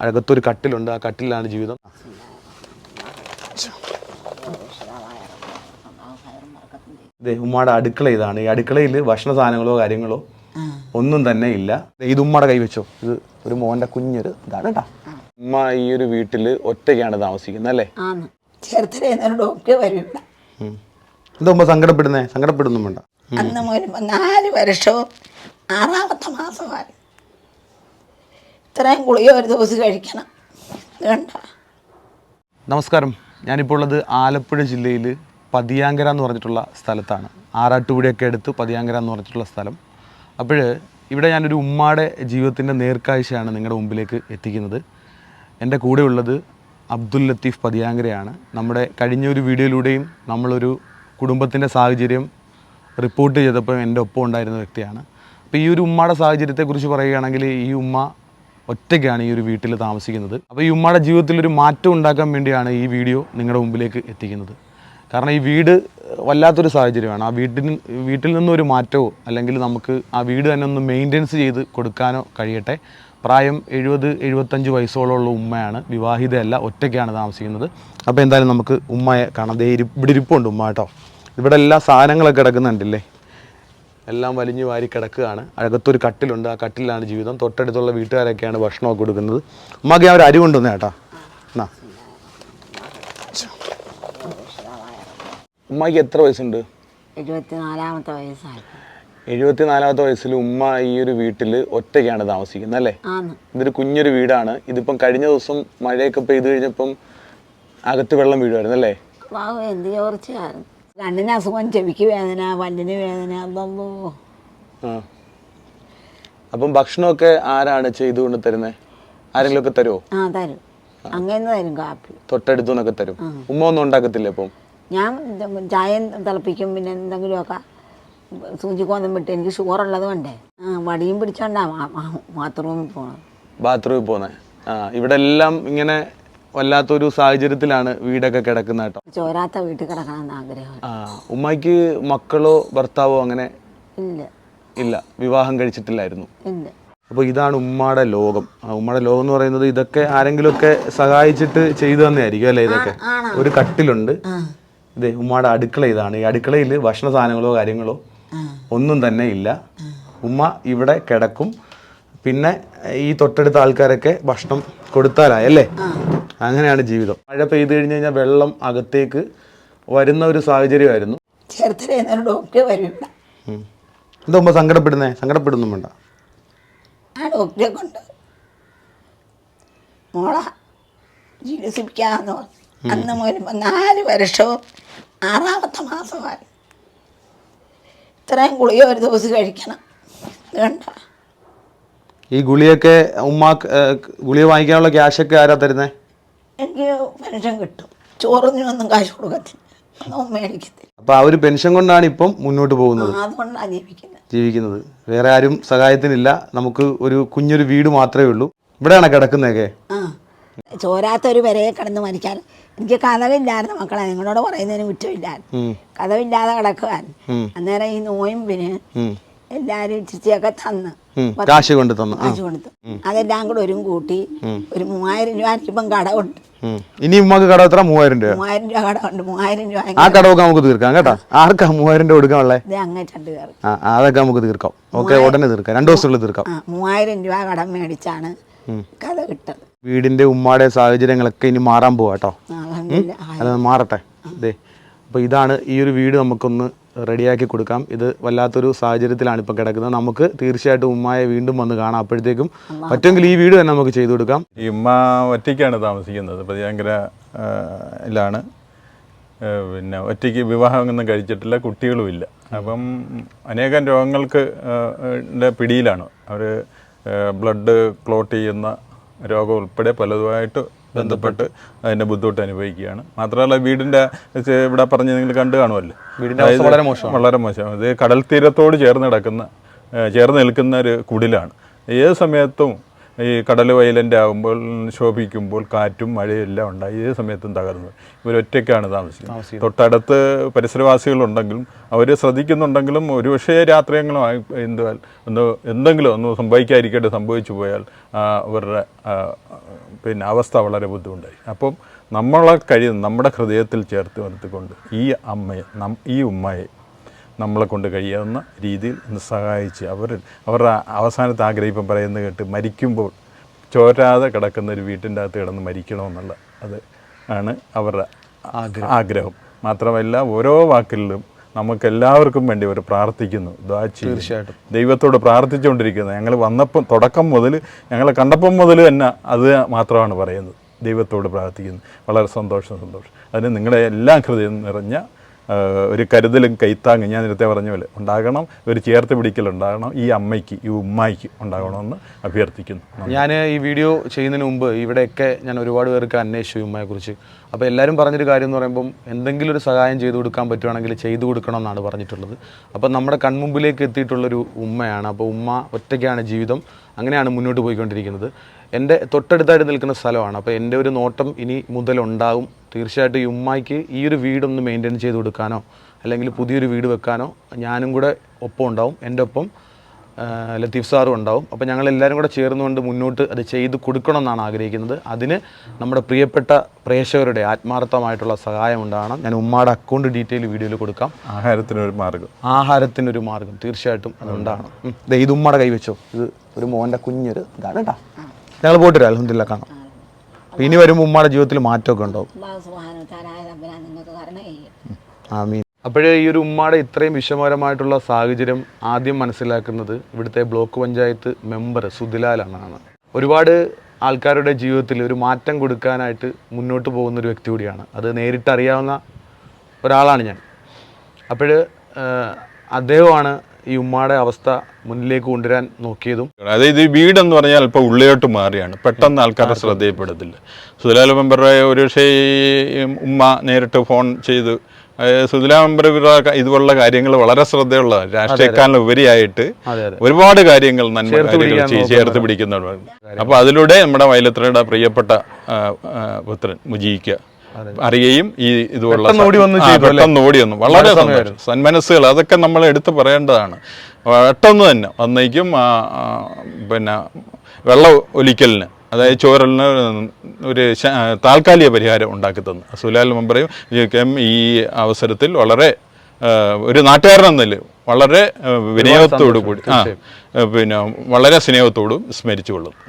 അകത്തൊരു കട്ടിലുണ്ട്. ആ കട്ടിലാണ് ജീവിതം. അതെ ഉമ്മയുടെ അടുക്കള ഇതാണ്. ഈ അടുക്കളയിൽ ഭക്ഷണ സാധനങ്ങളോ കാര്യങ്ങളോ ഒന്നും തന്നെ ഇല്ല. ഇത് ഉമ്മയുടെ കൈ വെച്ചോ. ഇത് ഒരു മോന്റെ കുഞ്ഞൊരു ഇതാണ് കേട്ടാ ഉമ്മ ഈ ഒരു വീട്ടിൽ ഒറ്റയ്ക്കാണ് താമസിക്കുന്നത് അല്ലേ. എന്താ ഉമ്മ സങ്കടപ്പെടുന്നേ? സങ്കടപ്പെടുന്നും വേണ്ട. നാല് വർഷവും ആറാമത്തെ മാസമായി ഇത്രയും ഗുളിക ഒരു ദിവസം കഴിക്കണം. വേണ്ട നമസ്കാരം. ഞാനിപ്പോൾ ഉള്ളത് ആലപ്പുഴ ജില്ലയിൽ പതിയാങ്കര എന്ന് പറഞ്ഞിട്ടുള്ള സ്ഥലത്താണ്. ആറാട്ടുപുഴയൊക്കെ അടുത്ത് പതിയാങ്കര എന്ന് പറഞ്ഞിട്ടുള്ള സ്ഥലം. അപ്പോൾ ഇവിടെ ഞാനൊരു ഉമ്മാടെ ജീവിതത്തിന്റെ നേർക്കാഴ്ചയാണ് നിങ്ങളുടെ മുമ്പിലേക്ക് എത്തിക്കുന്നത്. എന്റെ കൂടെ ഉള്ളത് അബ്ദുൽ ലത്തീഫ് പതിയാങ്കരയാണ്. നമ്മുടെ കഴിഞ്ഞ ഒരു വീഡിയോയിലൂടെയും നമ്മളൊരു കുടുംബത്തിന്റെ സാഹചര്യം റിപ്പോർട്ട് ചെയ്തപ്പോൾ എന്റെ ഒപ്പം ഉണ്ടായിരുന്ന വ്യക്തിയാണ്. അപ്പോൾ ഈ ഒരു ഉമ്മയുടെ സാഹചര്യത്തെക്കുറിച്ച് പറയുകയാണെങ്കിൽ ഈ ഉമ്മ ഒറ്റയ്ക്കാണ് ഈ ഒരു വീട്ടിൽ താമസിക്കുന്നത്. അപ്പോൾ ഈ ഉമ്മയുടെ ജീവിതത്തിൽ ഒരു മാറ്റം ഉണ്ടാക്കാൻ വേണ്ടിയാണ് ഈ വീഡിയോ നിങ്ങളുടെ മുമ്പിലേക്ക് എത്തിക്കുന്നത്. കാരണം ഈ വീട് വല്ലാത്തൊരു സാഹചര്യമാണ്. ആ വീട്ടിന് വീട്ടിൽ നിന്നൊരു മാറ്റമോ അല്ലെങ്കിൽ നമുക്ക് ആ വീട് തന്നെ ഒന്ന് മെയിന്റെനൻസ് ചെയ്ത് കൊടുക്കാനോ കഴിയട്ടെ. പ്രായം എഴുപത് എഴുപത്തഞ്ച് വയസ്സോളമുള്ള ഉമ്മയാണ്. വിവാഹിതയല്ല ഒറ്റയ്ക്കാണ് താമസിക്കുന്നത്. അപ്പോൾ എന്തായാലും നമുക്ക് ഉമ്മയെ കാണാം. ദേ ഇവിടെ ഇരിപ്പുണ്ട് ഉമ്മ കേട്ടോ. ഇവിടെ എല്ലാ സാധനങ്ങളൊക്കെ കിടക്കുന്നുണ്ടല്ലേ? എല്ലാം വലിഞ്ഞു വാരി കിടക്കുകയാണ്. അകത്തൊരു കട്ടിലുണ്ട്. ആ കട്ടിലാണ് ജീവിതം. തൊട്ടടുത്തുള്ള വീട്ടുകാരൊക്കെയാണ് ഭക്ഷണമൊക്കെ കൊടുക്കുന്നത്. ഉമ്മക്ക് ഞാൻ ഒരു അരി കൊണ്ടുവന്നേ ചേട്ടാ എന്നാ. ഉമ്മക്ക് എത്ര വയസ്സുണ്ട്? എഴുപത്തിനാലാമത്തെ വയസ്സിൽ ഉമ്മ ഈ ഒരു വീട്ടിൽ ഒറ്റയ്ക്കാണ് താമസിക്കുന്നത് അല്ലേ? ഇതൊരു കുഞ്ഞൊരു വീടാണ്. ഇതിപ്പം കഴിഞ്ഞ ദിവസം മഴയൊക്കെ പെയ്ത് കഴിഞ്ഞപ്പം അകത്ത് വെള്ളം വീഴുമായിരുന്നു അല്ലേ? ബാബു എന്ത് ചോർച്ചയായിരുന്നു. കണ്ണിന് അസുഖം ചെവിക്ക് വേദന പല്ലിന് വേദന അതല്ലോ അപ്പം ഭക്ഷണമൊക്കെ ആരാണ് ചെയ്തുകൊണ്ട് തരുന്നത് ആരെങ്കിലും ഒക്കെ തരുമോ ആ തരും. അങ്ങനെ തരും കാപ്പി. തൊട്ടടുത്തു നിന്നൊക്കെ തരും. ഉമ്മ ഒന്നും ഉണ്ടാക്കത്തില്ല അപ്പം? ഞാൻ ചായ തിളപ്പിക്കും പിന്നെ എന്തെങ്കിലുമൊക്കെ സൂചിക്കോന്നും വിട്ട് എനിക്ക് ഷുഗർ ഉള്ളത് കൊണ്ടേ ആ വടിയും പിടിച്ചോണ്ടാ ബാത്റൂമിൽ പോണം ബാത്റൂമിൽ പോകുന്നത് ആ ഇവിടെ എല്ലാം ഇങ്ങനെ വല്ലാത്തൊരു സാഹചര്യത്തിലാണ് വീടൊക്കെ കിടക്കുന്നത് കേട്ടോ. ചോരാത്ത വീട്ടിൽ ആഗ്രഹം ആ ഉമ്മയ്ക്ക് മക്കളോ ഭർത്താവോ അങ്ങനെ ഇല്ല. ഇല്ല. വിവാഹം കഴിച്ചിട്ടില്ലായിരുന്നു. ഇല്ല. അപ്പോൾ ഇതാണ് ഉമ്മയുടെ ലോകം. ആ ഉമ്മയുടെ ലോകം എന്ന് പറയുന്നത് ഇതൊക്കെ ആരെങ്കിലും ഒക്കെ സഹായിച്ചിട്ട് ചെയ്തു തന്നെയായിരിക്കും അല്ലേ ഇതൊക്കെ? ഒരു കട്ടിലുണ്ട്. ഇതേ ഉമ്മയുടെ അടുക്കള ഇതാണ്. ഈ അടുക്കളയിൽ ഭക്ഷണ സാധനങ്ങളോ കാര്യങ്ങളോ ഒന്നും തന്നെ ഇല്ല. ഉമ്മ ഇവിടെ കിടക്കും. പിന്നെ ഈ തൊട്ടടുത്ത ആൾക്കാരൊക്കെ ഭക്ഷണം കൊടുത്താലായി അല്ലേ? അങ്ങനെയാണ് ജീവിതം. മഴ പെയ്തു കഴിഞ്ഞ് കഴിഞ്ഞാൽ വെള്ളം അകത്തേക്ക് വരുന്ന ഒരു സാഹചര്യമായിരുന്നു. ചേർത്തല ഡോക്ടർ വരില്ല. എന്താ സങ്കടപ്പെടുന്നേ? സങ്കടപ്പെടുന്നും വേണ്ട. ആ ഡോക്ടറെ കൊണ്ട് മോളെ ചികിത്സിപ്പിക്കാമെന്ന് പറഞ്ഞു. അന്ന് മുതൽ നാല് വർഷവും ആറാമത്തെ മാസമായി. ഇത്രയും ഗുളിക ഒരു ദിവസം കഴിക്കണം. കണ്ട ഈ ഗുളിയൊക്കെ ഉമ്മ ഗുളിയ ഗുളിക വാങ്ങിക്കാനുള്ള ക്യാഷൊക്കെ ആരാ തരുന്നേ? എനിക്ക് പെൻഷൻ കിട്ടും. ചോറിനൊന്നും കാശ് കൊടുക്കത്തില്ല. ഒന്നും മേടിക്കത്തില്ല അപ്പോൾ ആ ഒരു പെൻഷൻ കൊണ്ടാണ് ഇപ്പം മുന്നോട്ട് പോകുന്നത്? ആ, അതുകൊണ്ടാണ് ജീവിക്കുന്നത്. ജീവിക്കുന്നത്. വേറെ ആരും സഹായത്തിനില്ല. നമുക്ക് ഒരു കുഞ്ഞൊരു വീട് മാത്രമേ ഉള്ളൂ. ഇവിടെയാണ് കിടക്കുന്നതൊക്കെ? ആ ചോരാത്തൊരു വരയെ കിടന്ന് മരിക്കാൻ. എനിക്ക് കഥവില്ലായിരുന്നു മക്കളെ. നിങ്ങളോട് പറയുന്നതിന് കുറ്റമില്ലായിരുന്നു. ഉം. കഥവില്ലാതെ കിടക്കുവാൻ. ഉം. അന്നേരം ഈ നോയമ്പിന് ഉം. എല്ലാവരും ചിച്ചിയൊക്കെ തന്ന്. കാശ് കൊണ്ട് തന്നു. കാശ് കൊടുത്തു അതെല്ലാം കൂടെ ഒരു കൂട്ടി ഒരു മൂവായിരം രൂപ ഇപ്പം കടമുണ്ട് ഉണ്ട് ഇനി ഉമ്മക്ക് കടം എത്ര? മൂവായിരം രൂപ മൂവായിരം രൂപ കട ഉണ്ട് മൂവായിരം രൂപ ആ കടമൊക്കെ നമുക്ക് തീർക്കാം കേട്ടോ. ആർക്കാ മൂവായിരം രൂപ കൊടുക്കാനുള്ളേ ഇത് അങ്ങേ രണ്ട് കയറി. ആ അതൊക്കെ നമുക്ക് തീർക്കാം. ഓക്കെ ഉടനെ തീർക്കാം. രണ്ടു ദിവസത്തിനുള്ളിൽ തീർക്കാം. മൂവായിരം രൂപ കടം മേടിച്ചാണ് കഥ കിട്ടത്. വീടിന്റെ ഉമ്മയുടെ സാഹചര്യങ്ങളൊക്കെ ഇനി മാറാൻ പോവാട്ടോ അത് മാറട്ടെ. ദേ അപ്പോൾ ഇതാണ് ഈ ഒരു വീട് നമുക്കൊന്ന് റെഡിയാക്കി കൊടുക്കാം. ഇത് വല്ലാത്തൊരു സാഹചര്യത്തിലാണ് ഇപ്പം കിടക്കുന്നത്. നമുക്ക് തീർച്ചയായിട്ടും ഉമ്മയെ വീണ്ടും വന്ന് കാണാം. അപ്പോഴത്തേക്കും പറ്റുമെങ്കിൽ ഈ വീട് തന്നെ നമുക്ക് ചെയ്തു കൊടുക്കാം. ഈ ഉമ്മ ഒറ്റയ്ക്കാണ് താമസിക്കുന്നത്. ഭയങ്കര ഇതാണ് പിന്നെ ഒറ്റയ്ക്ക് വിവാഹമൊന്നും കഴിച്ചിട്ടില്ല കുട്ടികളുമില്ല അപ്പം അനേകം രോഗങ്ങൾക്ക് പിടിയിലാണ്. അവർ ബ്ലഡ് ക്ലോട്ട് ചെയ്യുന്ന രോഗം ഉൾപ്പെടെ പലതുമായിട്ട് ബന്ധപ്പെട്ട് അതിന്റെ ബുദ്ധിമുട്ട് അനുഭവിക്കുകയാണ്. മാത്രമല്ല വീടിന്റെ ഇവിടെ പറഞ്ഞ് നിങ്ങൾ കണ്ടു കാണുമല്ലോ. വീടിന്റെ വളരെ മോശം വളരെ മോശം ഇത് കടൽ തീരത്തോട് ചേർന്ന് കിടക്കുന്ന ചേർന്ന് നിൽക്കുന്ന ഒരു കുടിലാണ്. ഏത് സമയത്തും ഈ കടൽ വയലന്റ് ആകുമ്പോൾ ശോഭിക്കുമ്പോൾ കാറ്റും മഴയും എല്ലാം ഉണ്ടായി. ഏത് സമയത്തും തകർന്നു. ഇവരൊറ്റയ്ക്കാണ് താമസിക്കുന്നത്. തൊട്ടടുത്ത് പരിസരവാസികളുണ്ടെങ്കിലും അവർ ശ്രദ്ധിക്കുന്നുണ്ടെങ്കിലും ഒരുപക്ഷേ രാത്രിയെങ്കിലും എന്തുവാൽ ഒന്ന് എന്തെങ്കിലും ഒന്ന് സംഭവിക്കാതിരിക്കട്ടെ സംഭവിച്ചു പോയാൽ അവരുടെ പിന്നെ അവസ്ഥ വളരെ ബുദ്ധിമുട്ടായി. അപ്പം നമ്മളെ കഴിയുന്ന നമ്മുടെ ഹൃദയത്തിൽ ചേർത്ത് നിർത്തിക്കൊണ്ട് ഈ അമ്മയെ നം ഈ ഉമ്മയെ നമ്മളെ കൊണ്ട് കഴിയാവുന്ന രീതിയിൽ ഒന്ന് സഹായിച്ച് അവർ അവരുടെ അവസാനത്തെ ആഗ്രഹം ഇപ്പം പറയുന്നത് കേട്ട് മരിക്കുമ്പോൾ ചോരാതെ കിടക്കുന്ന ഒരു വീട്ടിന്റെ അകത്ത് കിടന്ന് മരിക്കണമെന്നുള്ള അത് ആണ് അവരുടെ ആഗ്രഹം. മാത്രമല്ല ഓരോ വാക്കിലും നമുക്ക് എല്ലാവർക്കും വേണ്ടി അവർ പ്രാർത്ഥിക്കുന്നു. തീർച്ചയായിട്ടും. ദൈവത്തോട് പ്രാർത്ഥിച്ചുകൊണ്ടിരിക്കുന്നത്. ഞങ്ങൾ വന്നപ്പം തുടക്കം മുതൽ ഞങ്ങളെ കണ്ടപ്പം മുതൽ തന്നെ അത് മാത്രമാണ് പറയുന്നത്. ദൈവത്തോട് പ്രാർത്ഥിക്കുന്നു. വളരെ സന്തോഷം സന്തോഷം. അതിന് നിങ്ങളുടെ എല്ലാ ഹൃദയം നിറഞ്ഞ ഒരു കരുതലും കൈത്താങ് ഞാൻ നേരത്തെ പറഞ്ഞ പോലെ ഉണ്ടാകണം ഒരു ചേർത്ത് പിടിക്കലുണ്ടാകണം ഈ അമ്മയ്ക്ക് ഈ ഉമ്മായിക്ക് ഉണ്ടാകണമെന്ന് അഭ്യർത്ഥിക്കുന്നു. ഞാൻ ഈ വീഡിയോ ചെയ്യുന്നതിന് മുമ്പ് ഇവിടെയൊക്കെ ഞാൻ ഒരുപാട് പേർക്ക് അന്വേഷിച്ചു ഉമ്മയെക്കുറിച്ച് അപ്പോൾ എല്ലാവരും പറഞ്ഞൊരു കാര്യം എന്ന് പറയുമ്പം എന്തെങ്കിലും ഒരു സഹായം ചെയ്തു കൊടുക്കാൻ പറ്റുവാണെങ്കിൽ ചെയ്തു കൊടുക്കണം എന്നാണ് പറഞ്ഞിട്ടുള്ളത്. അപ്പോൾ നമ്മുടെ കൺമുമ്പിലേക്ക് എത്തിയിട്ടുള്ളൊരു ഉമ്മയാണ്. അപ്പോൾ ഉമ്മ ഒറ്റയ്ക്കാണ് ജീവിതം. അങ്ങനെയാണ് മുന്നോട്ട് പോയിക്കൊണ്ടിരിക്കുന്നത്. എന്റെ തൊട്ടടുത്തായിട്ട് നിൽക്കുന്ന സ്ഥലമാണ്. അപ്പോൾ എന്റെ ഒരു നോട്ടം ഇനി മുതലുണ്ടാകും തീർച്ചയായിട്ടും ഈ ഉമ്മായിക്ക് ഈ ഒരു വീടൊന്ന് മെയിന്റെയിൻ ചെയ്ത് കൊടുക്കാനോ അല്ലെങ്കിൽ പുതിയൊരു വീട് വെക്കാനോ ഞാനും കൂടെ ഒപ്പം ഉണ്ടാവും എന്റെ ഒപ്പം ലത്തീഫ് സാറും ഉണ്ടാവും. അപ്പോൾ ഞങ്ങൾ എല്ലാവരും കൂടെ ചേർന്നുകൊണ്ട് മുന്നോട്ട് അത് ചെയ്ത് കൊടുക്കണം എന്നാണ് ആഗ്രഹിക്കുന്നത്. അതിന് നമ്മുടെ പ്രിയപ്പെട്ട പ്രേക്ഷകരുടെ ആത്മാർത്ഥമായിട്ടുള്ള സഹായം ഉണ്ടാകണം ഞാൻ ഉമ്മയുടെ അക്കൗണ്ട് ഡീറ്റെയിൽ വീഡിയോയിൽ കൊടുക്കാം. ആഹാരത്തിനൊരു മാർഗം. ആഹാരത്തിനൊരു മാർഗം തീർച്ചയായിട്ടും അത് ഉണ്ടാകണം ഉം. ദേ ഇത് ഉമ്മയുടെ കൈവച്ചോ? ഇത് ഒരു മോന്റെ കുഞ്ഞൊരു ഇതാണ് കേട്ടോ. ഞങ്ങൾ പോയിട്ട് വരാം അലഹമില്ല കാണാം. ഇനി വരുമ്പോൾ ഉമ്മയുടെ ജീവിതത്തിൽ മാറ്റമൊക്കെ ഉണ്ടാവും ആമീൻ. അപ്പോഴേ ഈ ഒരു ഉമ്മാടെ ഇത്രയും വിഷമകരമായിട്ടുള്ള സാഹചര്യം ആദ്യം മനസ്സിലാക്കുന്നത് ഇവിടുത്തെ ബ്ലോക്ക് പഞ്ചായത്ത് മെമ്പർ സുധിലാലാണ് ഒരുപാട് ആൾക്കാരുടെ ജീവിതത്തിൽ ഒരു മാറ്റം കൊടുക്കാനായിട്ട് മുന്നോട്ട് പോകുന്ന ഒരു വ്യക്തി കൂടിയാണ്. അത് നേരിട്ടറിയാവുന്ന ഒരാളാണ് ഞാൻ. അപ്പോൾ അദ്ദേഹമാണ് ഈ ഉമ്മയുടെ അവസ്ഥ മുന്നിലേക്ക് കൊണ്ടുവരാൻ നോക്കിയതും അതായത് ഈ വീടെന്ന് പറഞ്ഞാൽ ഇപ്പോൾ ഉള്ളിലോട്ട് മാറിയാണ്. പെട്ടെന്ന് ആൾക്കാരെ ശ്രദ്ധയിൽപ്പെടത്തില്ല. സുധലാൽ മെമ്പറുടെ ഒരു പക്ഷേ ഉമ്മ നേരിട്ട് ഫോൺ ചെയ്ത് സുതിലാ സുധലാ മെമ്പർ ഇവരുടെ ഇതുപോലുള്ള കാര്യങ്ങൾ വളരെ ശ്രദ്ധയുള്ള രാഷ്ട്രീയക്കാരന് ഉപരിയായിട്ട് ഒരുപാട് കാര്യങ്ങൾ നന്മ ചേർത്ത് കാര്യങ്ങൾ ചേർത്ത് പിടിക്കുന്നവരാണ് അപ്പോൾ അതിലൂടെ നമ്മുടെ വയലത്രയുടെ പ്രിയപ്പെട്ട പുത്രൻ മുജീക്ക് അറിയുകയും ഈ ഇതുപോലുള്ള പെട്ടെന്ന് ഓടി വന്ന് വളരെ സന്തോഷം. സന്മനസ്സുകൾ അതൊക്കെ നമ്മൾ എടുത്തു പറയേണ്ടതാണ്. പെട്ടെന്ന് തന്നെ വന്നേക്കും പിന്നെ വെള്ളം ഒലിക്കലിന് അതായത് ചോരലിന് ഒരു താൽക്കാലിക പരിഹാരം ഉണ്ടാക്കി തന്നു. സുലാൽ മെമ്പറയും ജിക്കും ഈ അവസരത്തിൽ വളരെ ഒരു നാട്ടുകാരൻ നിലയിൽ വളരെ വിനയത്തോടു കൂടി പിന്നെ വളരെ സ്നേഹത്തോടും സ്മരിച്ചുകൊള്ളുന്നു.